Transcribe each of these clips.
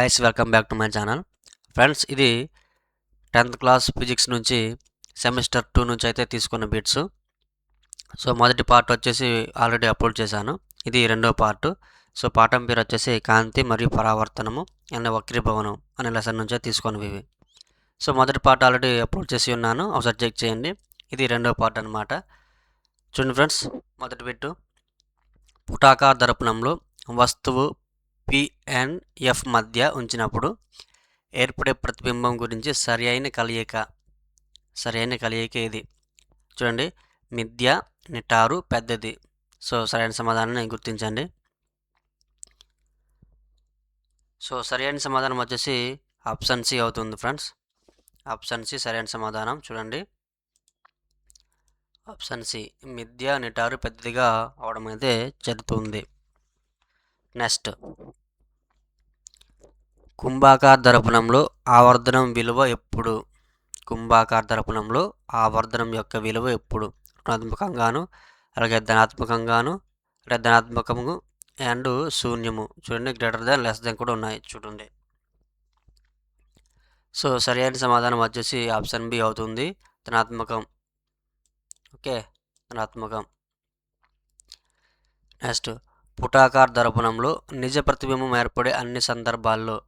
Guys welcome back to my channel friends ఇది tenth class physics నుంచి semester two నుంచి అయితే తీసుకున్న బిట్స్ సో మొదటి పార్ట్ వచ్చేసి ఆల్రెడీ అప్లోడ్ చేశాను. ఇది రెండో పార్ట్ సో పాఠం పేరు వచ్చేసి కాంతి మరియు పరావర్తనము అనే వక్రీభవనం అనే లెసన్ నుంచే తీసుకున్నవి ఇవి. సో మొదటి పార్ట్ ఆల్రెడీ అప్లోడ్ చేసి ఉన్నాను. ఒకసారి చెక్ చేయండి. ఇది రెండో పార్ట్ అనమాట చూడండి ఫ్రెండ్స్ మొదటి బిట్టు పుటాకార దర్పణంలో వస్తువు పిఎన్ఎఫ్ మధ్య ఉంచినప్పుడు ఏర్పడే ప్రతిబింబం గురించి సరి అయిన కలయిక సరి అయిన కలయిక ఇది చూడండి. మిథ్య నిటారు పెద్దది. సో సరైన సమాధానాన్ని గుర్తించండి. సో సరైన సమాధానం వచ్చేసి ఆప్షన్ సి అవుతుంది ఫ్రెండ్స్. ఆప్షన్ సి సరైన సమాధానం చూడండి. ఆప్షన్ సి మిథ్య నిటారు పెద్దదిగా అవడం అయితే జరుగుతుంది. నెక్స్ట్. కుంభాకార దర్పణంలో ఆవర్ధనం విలువ ఎప్పుడు? కుంభాకార దర్పణంలో ఆవర్ధనం యొక్క విలువ ఎప్పుడు? రుణాత్మకంగాను అలాగే ధనాత్మకంగాను అలాగే ధనాత్మకము అండ్ శూన్యము. చూడండి గ్రేటర్ దాన్ లెస్ దాన్ కూడా ఉన్నాయి. చూడండి. సో సరైన సమాధానం వచ్చేసి ఆప్షన్ బి అవుతుంది. ధనాత్మకం. ఓకే ధనాత్మకం. నెక్స్ట్ పుటాకార దర్పణంలో నిజ ప్రతిబింబం ఏర్పడే అన్ని సందర్భాల్లో.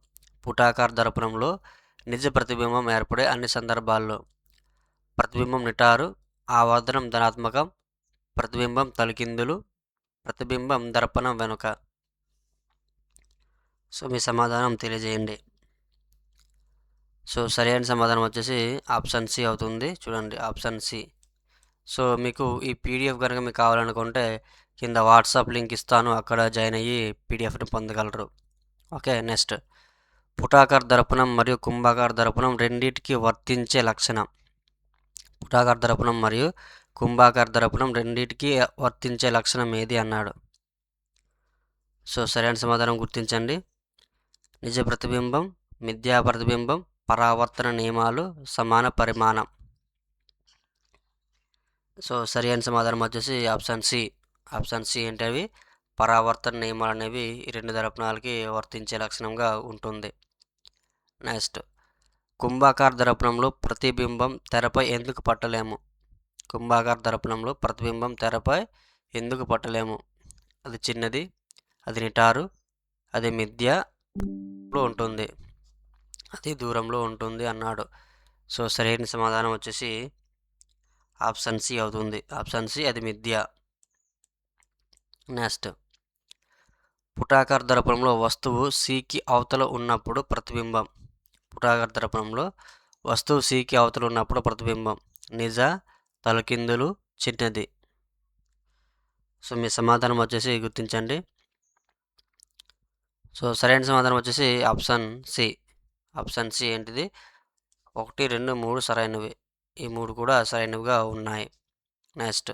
పుటాకార దర్పణంలో నిజ ప్రతిబింబం ఏర్పడే అన్ని సందర్భాల్లో. ప్రతిబింబం నిటారు ఆవర్ధనం ధనాత్మకం ప్రతిబింబం తలకిందులు ప్రతిబింబం దర్పణం వెనుక. సో మీ సమాధానం తెలియజేయండి. సో సరైన సమాధానం వచ్చేసి ఆప్షన్ సి అవుతుంది. చూడండి ఆప్షన్ సి. సో మీకు ఈ పీడిఎఫ్ కనుక మీకు కావాలనుకుంటే కింద వాట్సాప్ లింక్ ఇస్తాను. అక్కడ జాయిన్ అయ్యి పీడిఎఫ్ని పొందగలరు. Okay next. పుటాకార దర్పణం మరియు కుంభాకార దర్పణం రెండింటికి వర్తించే లక్షణం. పుటాకార దర్పణం మరియు కుంభాకార దర్పణం రెండింటికి వర్తించే లక్షణం ఏది అన్నాడు. సో సరైన సమాధానం గుర్తించండి. నిజ ప్రతిబింబం మిథ్యా ప్రతిబింబం పరావర్తన నియమాలు సమాన పరిమాణం. సో సరైన సమాధానం వచ్చేసి ఆప్షన్ సి. ఆప్షన్ సి అంటే అవి పరావర్తన నియమాలు అనేవి ఈ రెండు దర్పణాలకి వర్తించే లక్షణంగా ఉంటుంది. నెక్స్ట్. కుంభాకార దర్పణంలో ప్రతిబింబం తెరపై ఎందుకు పట్టలేము? కుంభాకార దర్పణంలో ప్రతిబింబం తెరపై ఎందుకు పట్టలేము? అది చిన్నది అది నిటారు అది మిథ్యలో ఉంటుంది. అది దూరంలో ఉంటుంది అన్నాడు. సో సరైన సమాధానం వచ్చేసి ఆప్షన్ సి అవుతుంది. ఆప్షన్ సి అది మిథ్య. నెక్స్ట్. పుటాకార దర్పణంలో వస్తువు సికి అవతల ఉన్నప్పుడు ప్రతిబింబం. పుటాకార దర్పణంలో వస్తువు సికి అవతలు ఉన్నప్పుడు ప్రతిబింబం. నిజ తలకిందులు చిన్నది. సో మీ సమాధానం వచ్చేసి గుర్తించండి. సో సరైన సమాధానం వచ్చేసి ఆప్షన్ సి. ఆప్షన్ సి ఏంటిది? ఒకటి రెండు మూడు సరైనవి. ఈ మూడు కూడా సరైనవిగా ఉన్నాయి. నెక్స్ట్.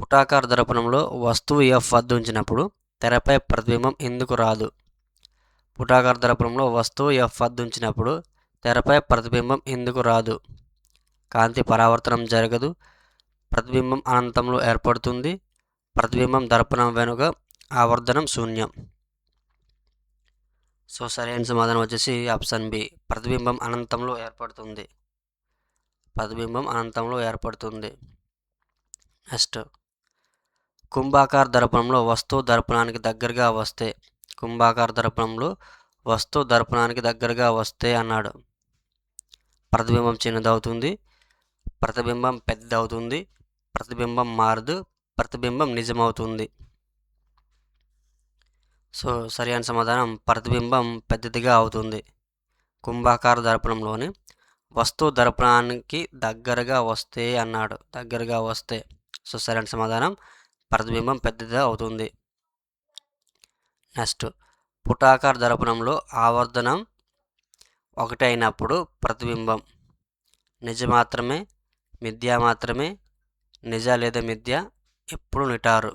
పుటాకార దర్పణంలో వస్తువు ఎఫ్ వద్ద ఉంచినప్పుడు తెరపై ప్రతిబింబం ఎందుకు రాదు? పుటాకార దర్పణంలో వస్తువు ఎఫ్ వద్ద ఉంచినప్పుడు తెరపై ప్రతిబింబం ఎందుకు రాదు? కాంతి పరావర్తనం జరగదు. ప్రతిబింబం అనంతంలో ఏర్పడుతుంది. ప్రతిబింబం దర్పణం వెనుక ఆవర్ధనం శూన్యం. సో సరైన సమాధానం వచ్చేసి ఆప్షన్ బి. ప్రతిబింబం అనంతంలో ఏర్పడుతుంది. ప్రతిబింబం అనంతంలో ఏర్పడుతుంది. నెక్స్ట్. కుంభాకార దర్పణంలో వస్తువు దర్పణానికి దగ్గరగా వస్తే కుంభాకార దర్పణంలో వస్తువు దర్పణానికి దగ్గరగా వస్తే అన్నాడు. ప్రతిబింబం చిన్నదవుతుంది ప్రతిబింబం పెద్దవుతుంది ప్రతిబింబం మారదు ప్రతిబింబం నిజమవుతుంది. సో సరైన సమాధానం ప్రతిబింబం పెద్దదిగా అవుతుంది. కుంభాకార దర్పణంలోని వస్తువు దర్పణానికి దగ్గరగా వస్తే అన్నాడు. దగ్గరగా వస్తే. సో సరైన సమాధానం ప్రతిబింబం పెద్దదిగా అవుతుంది. నెక్స్ట్ పుటాకార దర్పణంలో ఆవర్ధనం ఒకటి అయినప్పుడు ప్రతిబింబం. నిజ మాత్రమే మిథ్య మాత్రమే నిజ లేదా మిథ్య ఎప్పుడు నిటారు.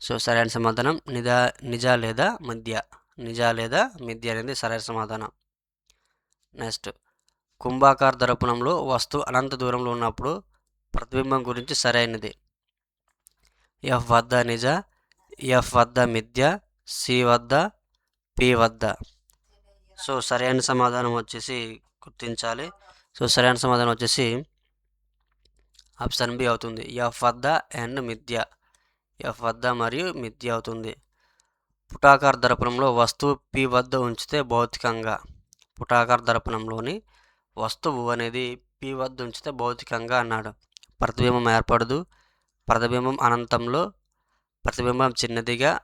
సో సరైన సమాధానం నిజా నిజ లేదా మధ్య. నిజ లేదా మిథ్య అనేది సరైన సమాధానం. నెక్స్ట్ కుంభాకార దర్పణంలో వస్తువు అనంత దూరంలో ఉన్నప్పుడు ప్రతిబింబం గురించి సరైనది. ఎఫ్ వద్ద నిజ ఎఫ్ వద్ద మిథ్య సి వద్ద పి వద్ద. సో సరైన సమాధానం వచ్చేసి గుర్తించాలి. సో సరైన సమాధానం వచ్చేసి ఆప్షన్ బి అవుతుంది. ఎఫ్ వద్ద అండ్ మిథ్య. ఎఫ్ వద్ద మరియు మిథ్య అవుతుంది. పుటాకార దర్పణంలో వస్తువు పి వద్ద ఉంచితే భౌతికంగా. పుటాకార దర్పణంలోని వస్తువు అనేది పి వద్ద ఉంచితే భౌతికంగా అన్నాడు. ప్రతిబింబం ఏర్పడదు. ప్రతిబింబం అనంతంలో ప్రతిబింబం చిన్నదిగా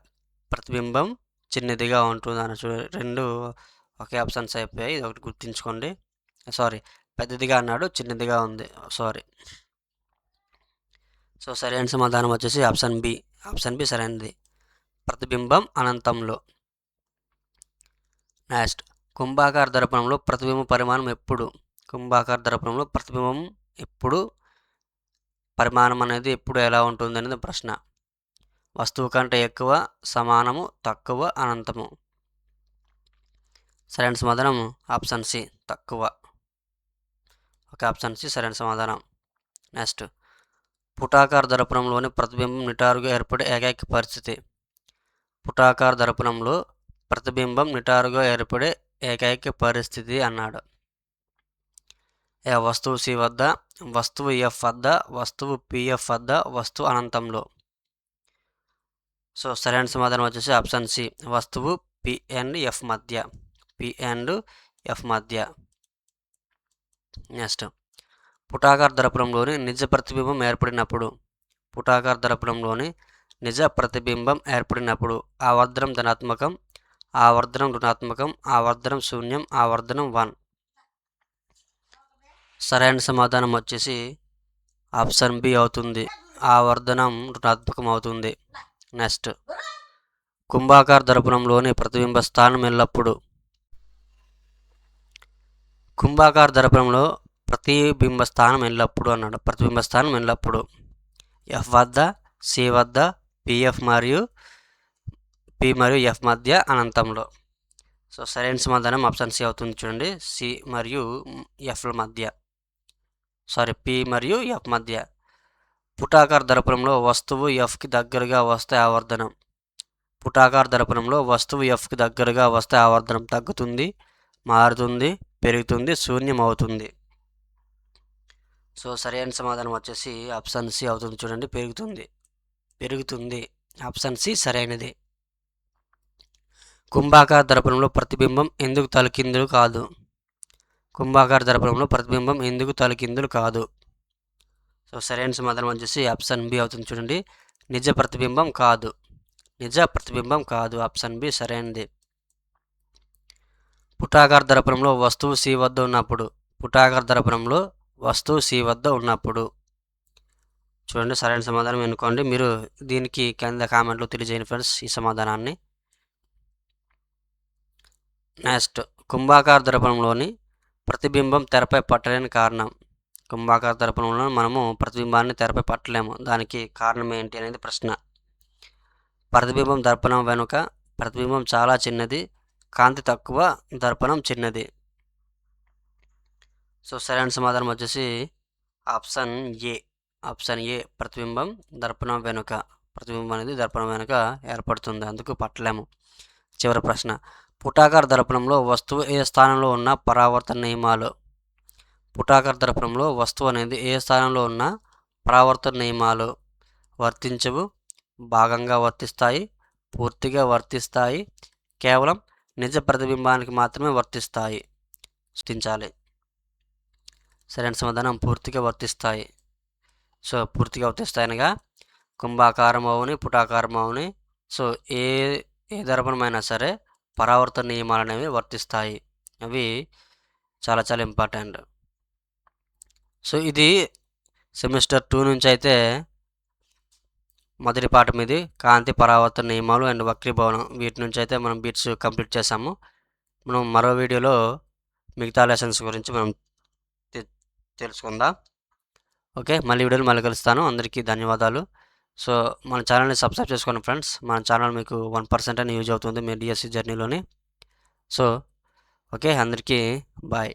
ప్రతిబింబం చిన్నదిగా ఉంటుంది అని చూ రెండు ఒకే ఆప్షన్స్ అయిపోయాయి. ఇది ఒకటి గుర్తుంచుకోండి. సారీ పెద్దదిగా అన్నాడు చిన్నదిగా ఉంది. సారీ. సో సరైన సమాధానం వచ్చేసి ఆప్షన్ బి. ఆప్షన్ బి సరైనది. ప్రతిబింబం అనంతంలో. నెక్స్ట్ కుంభాకార దర్పణంలో ప్రతిబింబ పరిమాణం ఎప్పుడు? కుంభాకార దర్పణంలో ప్రతిబింబం ఎప్పుడు? పరిమాణం అనేది ఎప్పుడు ఎలా ఉంటుంది అనేది ప్రశ్న. వస్తువు కంటే ఎక్కువ సమానము తక్కువ అనంతము. సరైన సమాధానం ఆప్షన్ సి తక్కువ. ఒక ఆప్షన్ సి సరైన సమాధానం. నెక్స్ట్ పుటాకార దర్పణంలోని ప్రతిబింబం నిటారుగా ఏర్పడే ఏకైక పరిస్థితి. పుటాకార దర్పణంలో ప్రతిబింబం నిటారుగా ఏర్పడే ఏకైక పరిస్థితి అన్నాడు. ఏ వస్తువు సి వద్ద వస్తువు ఎఫ్ వద్ద వస్తువు పిఎఫ్ వద్ద వస్తువు అనంతంలో. సో సరైన సమాధానం వచ్చేసి ఆప్షన్ సి వస్తువు పి అండ్ ఎఫ్ మధ్య. పి అండ్ ఎఫ్ మధ్య. నెక్స్ట్ పుటాకార దర్పణంలోని నిజ ప్రతిబింబం ఏర్పడినప్పుడు. పుటాకార దర్పణంలోని నిజ ప్రతిబింబం ఏర్పడినప్పుడు. ఆవర్ధనం ధనాత్మకం ఆవర్ధనం రుణాత్మకం ఆవర్ధనం శూన్యం ఆవర్ధనం వన్. సరైన సమాధానం వచ్చేసి ఆప్షన్ బి అవుతుంది. ఆవర్ధనం రుణాత్మకం అవుతుంది. నెక్స్ట్. కుంభాకార దర్పణంలోని ప్రతిబింబ స్థానం ఎల్లప్పుడు. కుంభాకార దర్పణంలో ప్రతిబింబ స్థానం ఎల్లప్పుడూ అన్నాడు. ప్రతిబింబ స్థానం ఎల్లప్పుడు. ఎఫ్ వద్ద సి వద్ద పిఎఫ్ మరియు పి మరియు ఎఫ్ మధ్య అనంతంలో. సో సరైన సమాధానం ఆప్షన్ సి అవుతుంది చూడండి. సి మరియు ఎఫ్ల మధ్య. సారీ పి మరియు ఎఫ్ మధ్య. పుటాకార దర్పణంలో వస్తువు ఎఫ్కి దగ్గరగా వస్తే ఆవర్ధనం. పుటాకార దర్పణంలో వస్తువు ఎఫ్కి దగ్గరగా వస్తే ఆవర్ధనం తగ్గుతుంది మారుతుంది పెరుగుతుంది శూన్యం అవుతుంది సో సరైన సమాధానం వచ్చేసి ఆప్షన్ సి అవుతుంది చూడండి పెరుగుతుంది. పెరుగుతుంది. ఆప్షన్ సి సరైనది. కుంభాకార దర్పణంలో ప్రతిబింబం ఎందుకు తలకిందులు కాదు? కుంభాకార దర్పణంలో ప్రతిబింబం ఎందుకు తలకిందులు కాదు? సో సరైన సమాధానం వచ్చేసి ఆప్షన్ బి అవుతుంది చూడండి. నిజ ప్రతిబింబం కాదు. నిజ ప్రతిబింబం కాదు. ఆప్షన్ బి సరైనది. పుటాకార దర్పణంలో వస్తువు సి వద్ద ఉన్నప్పుడు పుటాకార దర్పణంలో వస్తువు సి వద్ద ఉన్నప్పుడు. చూడండి సరైన సమాధానం ఎన్నుకోండి. మీరు దీనికి కింద కామెంట్లో తెలియజేయండి ఫ్రెండ్స్ ఈ సమాధానాన్ని. నెక్స్ట్ కుంభాకార దర్పణంలోని ప్రతిబింబం తెరపై పట్టలేని కారణం. కుంభాకార దర్పణంలో మనము ప్రతిబింబాన్ని తెరపై పట్టలేము. దానికి కారణం ఏంటి అనేది ప్రశ్న. ప్రతిబింబం దర్పణం వెనుక ప్రతిబింబం చాలా చిన్నది కాంతి తక్కువ దర్పణం చిన్నది. సో సరైన సమాధానం వచ్చేసి ఆప్షన్ ఏ. ఆప్షన్ ఏ ప్రతిబింబం దర్పణం వెనుక. ప్రతిబింబం అనేది దర్పణం వెనుక ఏర్పడుతుంది. అందుకు పట్టలేము. చివరి ప్రశ్న. పుటాకార దర్పణంలో వస్తువు ఏ స్థానంలో ఉన్న పరావర్తన నియమాలు. పుటాకార దర్పణంలో వస్తువు అనేది ఏ స్థానంలో ఉన్న పరావర్తన నియమాలు వర్తించవు. భాగంగా వర్తిస్తాయి పూర్తిగా వర్తిస్తాయి కేవలం నిజ ప్రతిబింబానికి మాత్రమే వర్తిస్తాయి. సృష్టించాలి. సరైన సమాధానం పూర్తిగా వర్తిస్తాయి. సో పూర్తిగా వర్తిస్తాయనగా కుంభాకారం అవుని పుటాకారం అవుని సో ఏ ఏ దర్పణమైనా సరే పరావర్తన నియమాలు అనేవి వర్తిస్తాయి. అవి చాలా చాలా ఇంపార్టెంట్. సో ఇది సెమిస్టర్ టూ నుంచి అయితే మొదటి పాఠం ఇది. కాంతి పరావర్తన నియమాలు అండ్ వక్రీభవనం. వీటి నుంచి అయితే మనం బీట్స్ కంప్లీట్ చేసాము మనం మరో వీడియోలో మిగతా లెసన్స్ గురించి మనం తెలుసుకుందాం. ఓకే మళ్ళీ వీడియోలు మళ్ళీ కలుస్తాను. అందరికీ ధన్యవాదాలు. సో మన ఛానల్ని సబ్స్క్రైబ్ చేసుకోండి ఫ్రెండ్స్. మన ఛానల్ మీకు వన్ పర్సెంట్ అని యూజ్ అవుతుంది మీ డిఎస్సి జర్నీలోని. సో ఓకే అందరికీ బాయ్.